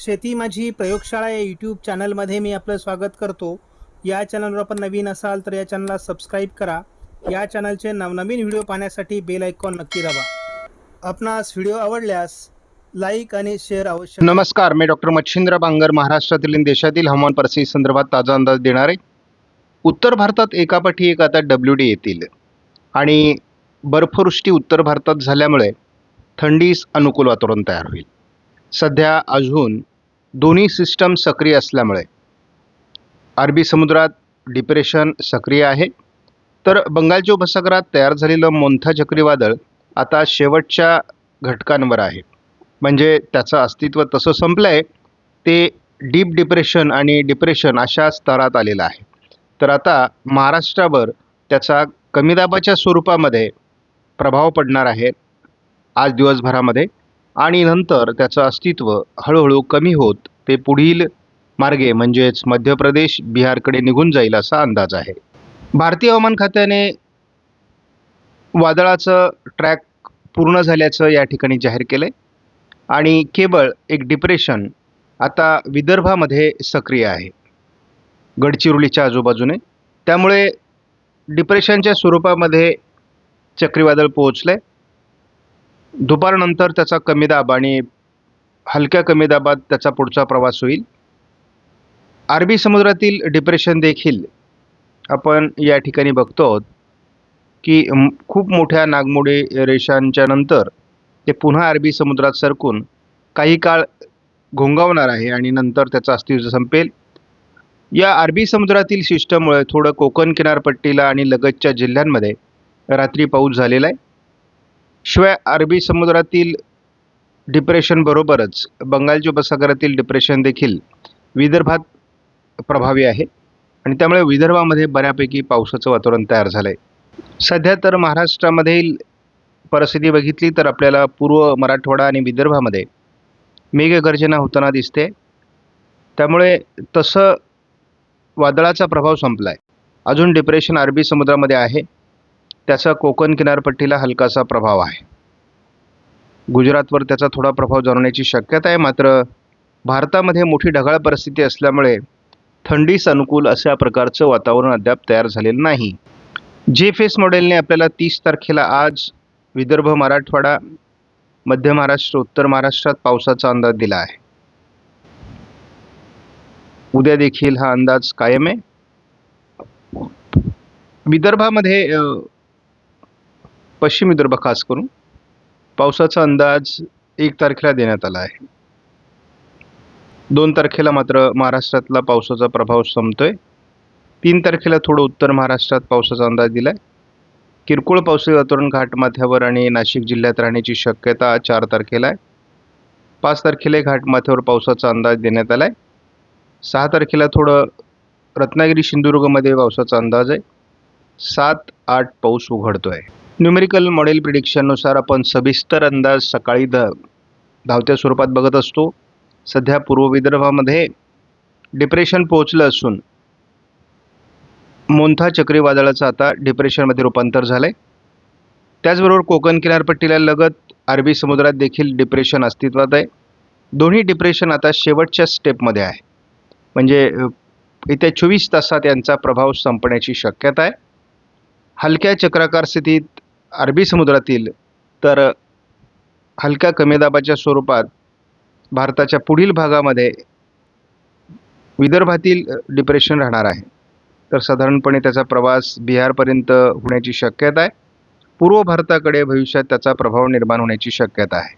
शेती माझी प्रयोगशाळा या यूट्यूब चॅनलमध्ये मी आपलं स्वागत करतो. या चॅनलवर आपण नवीन असाल तर या चॅनलला सबस्क्राईब करा. या चॅनलचे नवनवीन व्हिडिओ पाहण्यासाठी बेल आयकॉन नक्की दाबा. आपणास व्हिडिओ आवडल्यास लाईक आणि शेअर अवश्य नमस्कार मी डॉक्टर मच्छिंद्र बांगर महाराष्ट्रातील देशातील हवामान परिस्थिती संदर्भात ताजा अंदाज देणार. आहे उत्तर भारतात एकापाठी एक आता डब्ल्यू डी येतील. आणि बर्फवृष्टी उत्तर भारतात झाल्यामुळे थंडीस अनुकूल वातावरण तयार होईल. सध्या अजून दोन्ही सिस्टम सक्रिय असल्यामुळे. अरबी समुद्रात डिप्रेशन सक्रिय आहे. तर बंगालच्या उपसागरात तयार झालेलं मोंथा चक्रीवादळ आता शेवटच्या घटकांवर आहे. म्हणजे त्याचं अस्तित्व तसं संपलं आहे ते डीप डिप्रेशन आणि डिप्रेशन अशा स्तरात आलेलं आहे. तर आता महाराष्ट्रावर त्याचा कमी दाबाच्या स्वरूपामध्ये प्रभाव पडणार आहे आज दिवसभरामध्ये. आणि नंतर त्याचं अस्तित्व हळूहळू कमी होत ते पुढील मार्गे म्हणजेच मध्य प्रदेश बिहारकडे निघून जाईल असा अंदाज आहे. भारतीय हवामान खात्याने वादळाचं ट्रॅक पूर्ण झाल्याचं या ठिकाणी जाहीर केलं आहे आणि केवळ एक डिप्रेशन आता विदर्भामध्ये सक्रिय आहे. गडचिरोलीच्या आजूबाजूने. त्यामुळे डिप्रेशनच्या स्वरूपामध्ये चक्रीवादळ पोहोचलं आहे दुपारनंतर त्याचा कमी दाब आणि हलक्या कमी दाबात त्याचा पुढचा प्रवास होईल. अरबी समुद्रातील डिप्रेशन देखील आपण या ठिकाणी बघतो आहोत की खूप मोठ्या नागमोडी रेषांच्या नंतर ते पुन्हा अरबी समुद्रात सरकून काही काळ घोंगावणार आहे आणि नंतर त्याचं अस्तित्व संपेल. या अरबी समुद्रातील सिस्टममुळे थोडं कोकण किनारपट्टीला आणि लगतच्या जिल्ह्यांमध्ये रात्री पाऊस झालेला आहे. शिवाय अरबी समुद्रातील डिप्रेशनबरोबरच बंगालच्या उपसागरातील डिप्रेशन देखील विदर्भात प्रभावी आहे. आणि त्यामुळे विदर्भामध्ये बऱ्यापैकी पावसाचं वातावरण तयार झालं आहे सध्या तर महाराष्ट्रामधील परिस्थिती बघितली तर आपल्याला पूर्व मराठवाडा आणि विदर्भामध्ये मेघगर्जना होताना दिसते. त्यामुळे तसं वादळाचा प्रभाव संपला आहे अजून डिप्रेशन अरबी समुद्रामध्ये आहे. त्याचा कोकण किनारपट्टीला हलकासा प्रभाव आहे. गुजरातवर त्याचा थोडा प्रभाव जाणवण्याची शक्यता आहे मात्र भारतामध्ये मोठी ढगाळ परिस्थिती असल्यामुळे थंडीस अनुकूल अशा प्रकारचं वातावरण अद्याप तयार झालेलं नाही. जे फेस मॉडेलने आपल्याला तीस तारखेला आज विदर्भ मराठवाडा मध्य महाराष्ट्र उत्तर महाराष्ट्रात पावसाचा अंदाज दिला आहे. उद्या देखील हा अंदाज कायम आहे. विदर्भामध्ये पश्चिम विदर्भ खास करून पावसाचा अंदाज एक तारखेला देण्यात आला आहे. दोन तारखेला मात्र महाराष्ट्रातला पावसाचा प्रभाव संपतोय. तीन तारखेला थोडं उत्तर महाराष्ट्रात पावसाचा अंदाज दिला आहे किरकोळ पावसाळी वातावरण घाटमाथ्यावर आणि नाशिक जिल्ह्यात राहण्याची शक्यता चार तारखेला आहे. पाच तारखेला घाटमाथ्यावर पावसाचा अंदाज देण्यात आला आहे सहा तारखेला थोडं रत्नागिरी सिंधुदुर्गमध्ये पावसाचा अंदाज आहे. सात आठ पाऊस उघडतो आहे न्यूमेरिकल मॉडेल प्रिडिक्शननुसार आपण सविस्तर अंदाज सकाळी द धावत्या स्वरूपात बघत असतो. सध्या पूर्व विदर्भामध्ये डिप्रेशन पोहोचलं असून मोंथा चक्रीवादळाचं आता डिप्रेशनमध्ये रूपांतर झालं आहे त्याचबरोबर कोकण किनारपट्टीला लगत अरबी समुद्रात देखील डिप्रेशन अस्तित्वात आहे. दोन्ही डिप्रेशन आता शेवटच्या स्टेपमध्ये आहे. म्हणजे येत्या चोवीस तासात यांचा प्रभाव संपण्याची शक्यता आहे. हलक्या चक्राकार स्थितीत अरबी समुद्रातील तर हलक्या कमी दाबाच्या स्वरूपात भारताच्या पुढील भागामध्ये विदर्भातील डिप्रेशन राहणार आहे. तर साधारणपणे त्याचा प्रवास बिहारपर्यंत होण्याची शक्यता आहे. पूर्व भारताकडे भविष्यात त्याचा प्रभाव निर्माण होण्याची शक्यता आहे.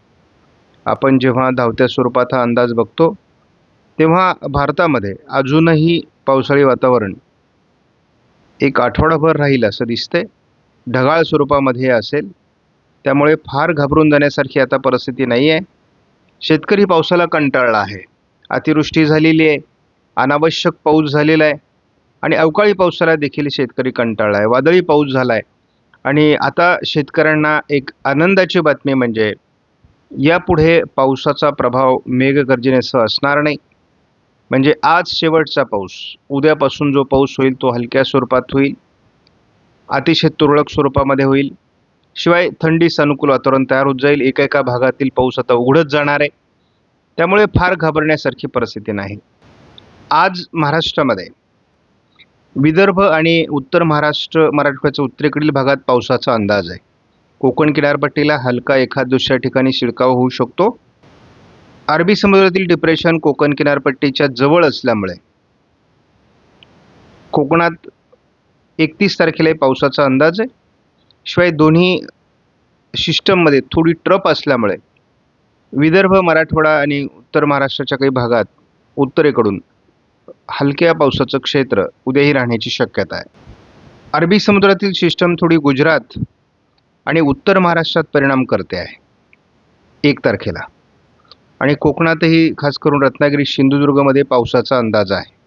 आपण जेव्हा धावत्या स्वरूपात हा अंदाज बघतो तेव्हा भारतामध्ये अजूनही पावसाळी वातावरण एक आठवडाभर राहील असं दिसतंय. ढगाळ स्वरूपामध्ये असेल त्यामुळे फार घाबरून जाण्यासारखी आता परिस्थिती नाही आहे शेतकरी पावसाला कंटाळला आहे. अतिवृष्टी झालेली आहे. अनावश्यक पाऊस झालेला आहे. आणि अवकाळी पावसाला देखील शेतकरी कंटाळला आहे. वादळी पाऊस झाला आहे आणि आता शेतकऱ्यांना एक आनंदाची बातमी म्हणजे यापुढे पावसाचा प्रभाव मेघगर्जनेसह असणार नाही. म्हणजे आज शेवटचा पाऊस. उद्यापासून जो पाऊस होईल तो हलक्या स्वरूपात होईल. अतिशय तुरळक स्वरूपामध्ये होईल. शिवाय थंडीस अनुकूल वातावरण तयार होत जाईल. एका एका भागातील पाऊस आता उघडत जाणार आहे. त्यामुळे फार घाबरण्यासारखी परिस्थिती नाही. आज महाराष्ट्रामध्ये विदर्भ आणि उत्तर महाराष्ट्र मराठवाड्याच्या उत्तरेकडील भागात पावसाचा अंदाज आहे. कोकण किनारपट्टीला हलका एखाद दुसऱ्या ठिकाणी शिडकाव होऊ शकतो. अरबी समुद्रातील डिप्रेशन कोकण किनारपट्टीच्या जवळ असल्यामुळे कोकणात एकतीस तारखेला पावसाचा अंदाज आहे. शिवाय दोन्ही सिस्टममध्ये थोडी ट्रप असल्यामुळे विदर्भ मराठवाडा आणि उत्तर महाराष्ट्राच्या काही भागात उत्तरेकडून हलक्या पावसाचं क्षेत्र उद्याही राहण्याची शक्यता आहे. अरबी समुद्रातील सिस्टम थोडी गुजरात आणि उत्तर महाराष्ट्रात परिणाम करते आहे. एक तारखेला. आणि कोकणातही खास करून रत्नागिरी सिंधुदुर्गमध्ये पावसाचा अंदाज आहे.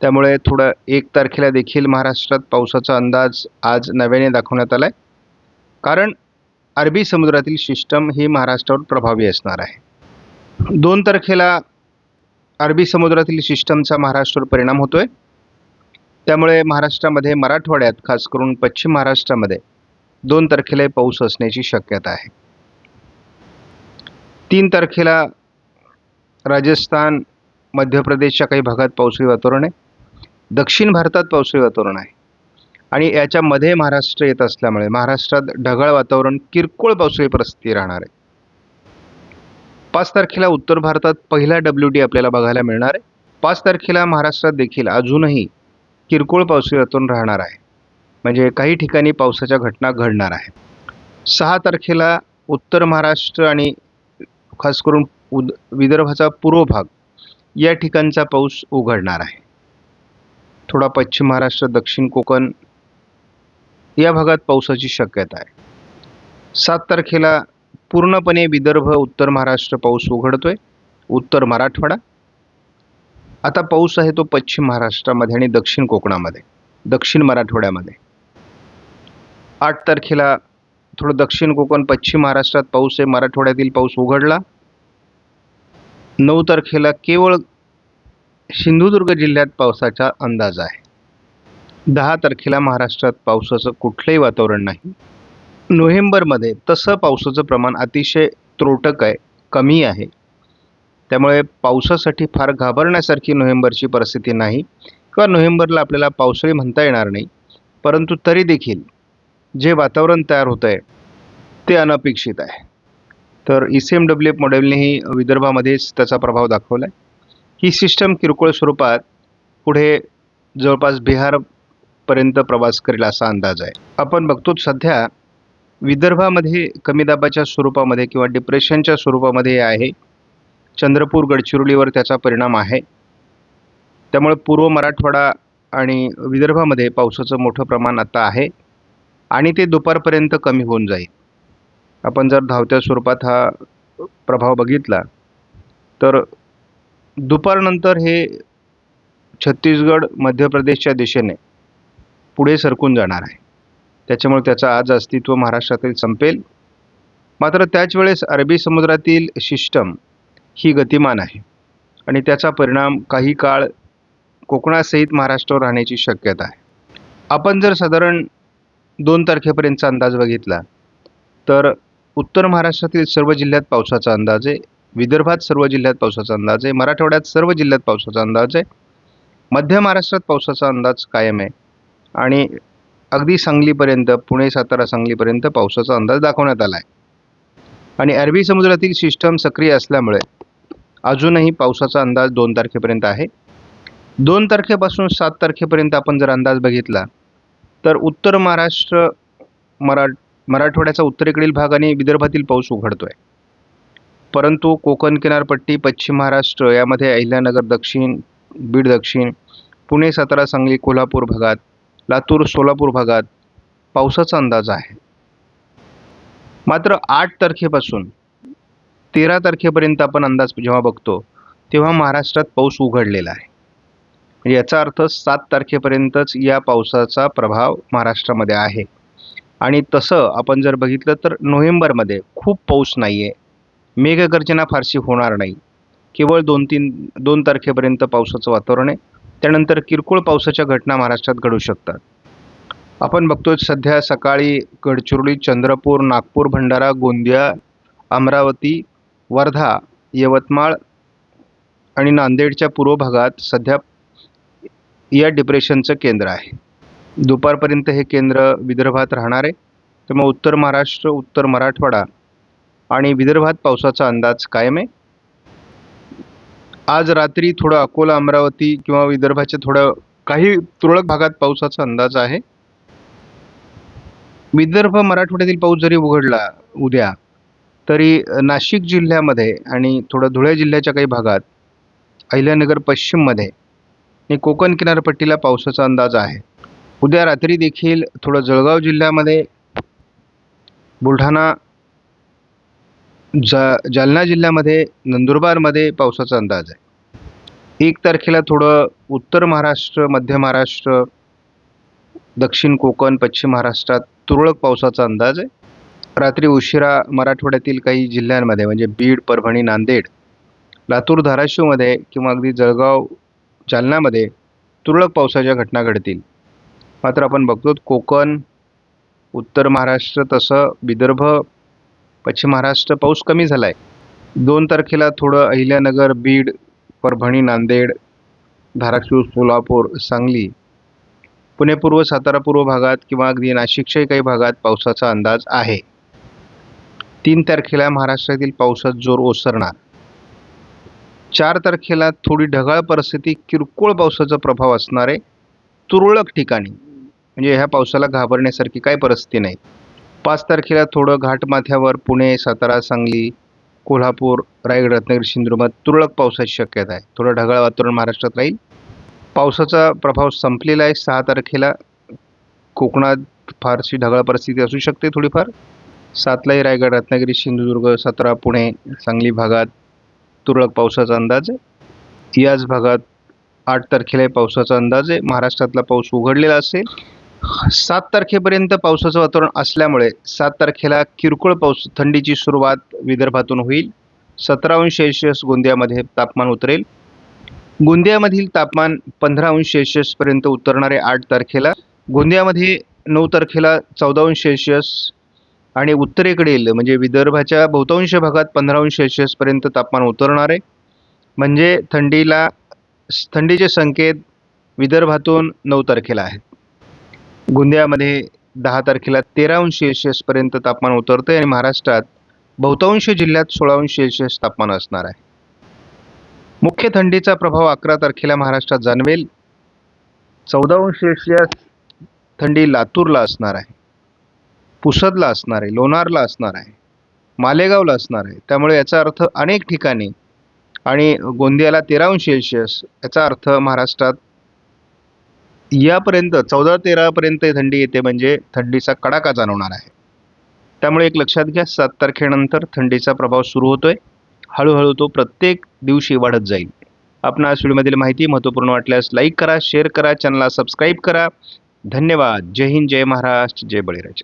त्यामुळे थोडं एक तारखेला देखील महाराष्ट्रात पावसाचा अंदाज आज नव्याने दाखवण्यात आला आहे कारण अरबी समुद्रातील सिस्टम ही महाराष्ट्रावर प्रभावी असणार आहे. दोन तारखेला अरबी समुद्रातील सिस्टमचा महाराष्ट्रावर परिणाम होतो आहे त्यामुळे महाराष्ट्रामध्ये मराठवाड्यात खास करून पश्चिम महाराष्ट्रामध्ये दोन तारखेला पाऊस असण्याची शक्यता आहे. तीन तारखेला राजस्थान मध्य प्रदेशच्या काही भागात पावसाळी वातावरण आहे. दक्षिण भारतात पावसाळी वातावरण आहे. आणि याच्यामध्ये महाराष्ट्र येत असल्यामुळे महाराष्ट्रात ढगाळ वातावरण किरकोळ पावसाळी परिस्थिती राहणार आहे. पाच तारखेला उत्तर भारतात पहिला डब्ल्यू डी आपल्याला बघायला मिळणार आहे. पाच तारखेला महाराष्ट्रात देखील अजूनही किरकोळ पावसाळी वातावरण राहणार आहे. म्हणजे काही ठिकाणी पावसाच्या घटना घडणार आहेत. सहा तारखेला उत्तर महाराष्ट्र आणि खास करून उद विदर्भाचा पूर्व भाग या ठिकाणचा पाऊस उघडणार आहे. थोडा पश्चिम महाराष्ट्र दक्षिण कोकण या भागात पावसाची शक्यता आहे. सात तारखेला पूर्णपणे विदर्भ उत्तर महाराष्ट्र पाऊस उघडतोय. उत्तर मराठवाडा. आता पाऊस आहे तो पश्चिम महाराष्ट्रामध्ये आणि दक्षिण कोकणामध्ये दक्षिण मराठवाड्यामध्ये. आठ तारखेला थोडं दक्षिण कोकण पश्चिम महाराष्ट्रात पाऊस आहे मराठवाड्यातील पाऊस उघडला. नऊ तारखेला केवळ सिंधुदुर्ग जिल्ह्यात पावसाचा अंदाज आहे. दहा तारखेला महाराष्ट्रात पावसाचं कुठलंही वातावरण नाही. नोव्हेंबरमध्ये तसं पावसाचं प्रमाण अतिशय त्रोटक आहे कमी आहे. त्यामुळे पावसासाठी फार घाबरण्यासारखी नोव्हेंबरची परिस्थिती नाही किंवा नोव्हेंबरला आपल्याला पावसाळी म्हणता येणार नाही. परंतु तरी देखील जे वातावरण तयार होतं आहे ते अनपेक्षित आहे. तर E C M W F मॉडेलनेही विदर्भामध्येच त्याचा प्रभाव दाखवला आहे ही सिस्टम किरकोळ स्वरूपात पुढे जवळपास बिहारपर्यंत प्रवास करेल असा अंदाज आहे. आपण बघतो सध्या विदर्भामध्ये कमी दाबाच्या स्वरूपामध्ये किंवा डिप्रेशनच्या स्वरूपामध्ये आहे. चंद्रपूर गडचिरोलीवर त्याचा परिणाम आहे. त्यामुळे पूर्व मराठवाडा आणि विदर्भामध्ये पावसाचं मोठं प्रमाण आता आहे आणि ते दुपारपर्यंत कमी होऊन जाईल. आपण जर धावत्या स्वरूपात हा प्रभाव बघितला तर दुपारनंतर हे छत्तीसगड मध्य प्रदेशच्या दिशेने पुढे सरकून जाणार आहे. त्याच्यामुळे त्याचं आज अस्तित्व महाराष्ट्रातील संपेल. मात्र त्याच वेळेस अरबी समुद्रातील सिस्टम ही गतिमान आहे. आणि त्याचा परिणाम काही काळ कोकणासहित महाराष्ट्रावर राहण्याची शक्यता आहे. आपण जर साधारण दोन तारखेपर्यंतचा अंदाज बघितला तर उत्तर महाराष्ट्रातील सर्व जिल्ह्यात पावसाचा अंदाज आहे. विदर्भात सर्व जिल्ह्यात पावसाचा अंदाज आहे. मराठवाड्यात सर्व जिल्ह्यात पावसाचा अंदाज आहे. मध्य महाराष्ट्रात पावसाचा अंदाज कायम आहे. आणि अगदी सांगलीपर्यंत पुणे सातारा सांगलीपर्यंत पावसाचा अंदाज दाखवण्यात आला आहे. आणि अरबी समुद्रातील सिस्टम सक्रिय असल्यामुळे अजूनही पावसाचा अंदाज दोन तारखेपर्यंत आहे. दोन तारखेपासून सात तारखेपर्यंत आपण जर अंदाज बघितला तर उत्तर महाराष्ट्र मरा मराठवाड्याचा उत्तरेकडील भाग आणि विदर्भातील पाऊस उघडतो आहे परंतु कोकण किनारपट्टी पश्चिम महाराष्ट्र यामध्ये अहिल्यानगर दक्षिण बीड दक्षिण पुणे सातारा सांगली कोल्हापूर भागात लातूर सोलापूर भागात पावसाचा अंदाज आहे. मात्र आठ तारखेपासून तेरा तारखेपर्यंत आपण अंदाज जेव्हा बघतो तेव्हा महाराष्ट्रात पाऊस उघडलेला आहे. म्हणजे याचा अर्थ सात तारखेपर्यंतच या पावसाचा प्रभाव महाराष्ट्रामध्ये आहे. आणि तसं आपण जर बघितलं तर नोव्हेंबरमध्ये खूप पाऊस नाही आहे मेघगर्जना फारशी होणार नाही. केवळ दोन तीन दोन तारखेपर्यंत पावसाचं वातावरण आहे. त्यानंतर किरकोळ पावसाच्या घटना महाराष्ट्रात घडू शकतात. आपण बघतोय सध्या सकाळी गडचिरोली चंद्रपूर नागपूर भंडारा गोंदिया अमरावती वर्धा यवतमाळ आणि नांदेडच्या पूर्व भागात सध्या या डिप्रेशनचं केंद्र आहे. दुपारपर्यंत हे केंद्र विदर्भात राहणार आहे. त्यामुळे उत्तर महाराष्ट्र उत्तर मराठवाडा आणि विदर्भात पावसाचा अंदाज कायम आहे? आज रात्री थोडं अकोला अमरावती किंवा विदर्भाच्या थोडं काही तुरळक भागात पावसाचा अंदाज आहे. विदर्भ मराठवाड्यातील पाऊस जरी उघडला उद्या तरी नाशिक जिल्ह्यामध्ये आणि थोडं धुळे जिल्ह्याच्या काही भागात अहिल्यानगर पश्चिममध्ये आणि कोकण किनारपट्टीला पावसाचा अंदाज आहे. उद्या रात्री देखील थोडं जळगाव जिल्ह्यामध्ये बुलढाणा जा जालना जिल्ह्यामध्ये नंदुरबारमध्ये पावसाचा अंदाज आहे. एक तारखेला थोडं उत्तर महाराष्ट्र मध्य महाराष्ट्र दक्षिण कोकण पश्चिम महाराष्ट्रात तुरळक पावसाचा अंदाज आहे. रात्री उशिरा मराठवाड्यातील काही जिल्ह्यांमध्ये म्हणजे बीड परभणी नांदेड लातूर धाराशिवमध्ये किंवा अगदी जळगाव जालन्यामध्ये तुरळक पावसाच्या घटना घडतील. मात्र आपण बघतो कोकण उत्तर महाराष्ट्र तसं विदर्भ पश्चिम महाराष्ट्र पाऊस कमी झाला आहे दोन तारखेला थोडं अहिल्यानगर बीड परभणी नांदेड धाराशिव सोलापूर सांगली पुणे पूर्व सातारा पूर्व भागात किंवा अगदी नाशिकच्याही काही भागात पावसाचा अंदाज आहे. तीन तारखेला महाराष्ट्रातील पावसात जोर ओसरणार. चार तारखेला थोडी ढगाळ परिस्थिती किरकोळ पावसाचा प्रभाव असणार आहे तुरळक ठिकाणी. म्हणजे ह्या पावसाला घाबरण्यासारखी काय परिस्थिती नाही. पाच तारखेला थोडं घाटमाथ्यावर पुणे सातारा सांगली कोल्हापूर रायगड रत्नागिरी सिंधुदुर्गात तुरळक पावसाची शक्यता आहे. थोडं ढगाळ वातावरण महाराष्ट्रात राहील. पावसाचा प्रभाव संपलेला आहे. सहा तारखेला कोकणात फारशी ढगाळ परिस्थिती असू शकते थोडीफार. सातलाही रायगड रत्नागिरी सिंधुदुर्ग सातारा पुणे सांगली भागात तुरळक पावसाचा अंदाज आहे. याच भागात आठ तारखेला पावसाचा अंदाज आहे. महाराष्ट्रातला पाऊस उघडलेला असेल. सात तारखेपर्यंत पावसाचं वातावरण असल्यामुळे सात तारखेला किरकोळ पाऊस थंडीची सुरुवात विदर्भातून होईल. सतरा अंश सेल्सिअस गोंदियामध्ये तापमान उतरेल. गोंदियामधील तापमान पंधरा अंश सेल्सिअसपर्यंत उतरणारे आठ तारखेला गोंदियामध्ये नऊ तारखेला चौदा अंश सेल्सिअस आणि उत्तरेकडील म्हणजे विदर्भाच्या बहुतांश भागात पंधरा अंश सेल्सिअसपर्यंत तापमान उतरणार. आहे म्हणजे थंडीला थंडीचे संकेत विदर्भातून नऊ तारखेला आहेत. गोंदियामध्ये दहा तारखेला तेरा अंश सेल्सिअसपर्यंत तापमान उतरतं आहे आणि महाराष्ट्रात बहुतांश जिल्ह्यात सोळा अंश सेल्सिअस तापमान असणार आहे. मुख्य थंडीचा प्रभाव अकरा तारखेला महाराष्ट्रात जाणवेल. चौदा अंश सेल्सिअस थंडी लातूरला असणार आहे. पुसदला असणार आहे लोणारला असणार आहे मालेगावला असणार आहे. त्यामुळे याचा अर्थ अनेक ठिकाणी आणि गोंदियाला तेरा अंश सेल्सिअस याचा अर्थ महाराष्ट्रात यापर्यंत चौदा तेरापर्यंत थंडी येते म्हणजे थंडीचा कडाका जाणवणार आहे. त्यामुळे एक लक्षात घ्या सात तारखेनंतर थंडीचा प्रभाव सुरू होतोय. हळूहळू तो प्रत्येक दिवशी वाढत जाईल. आपण आज व्हिडिओमधील माहिती महत्त्वपूर्ण वाटल्यास लाईक करा शेअर करा चॅनलला सबस्क्राईब करा. धन्यवाद. जय हिंद जय महाराष्ट्र जय बळीराजा.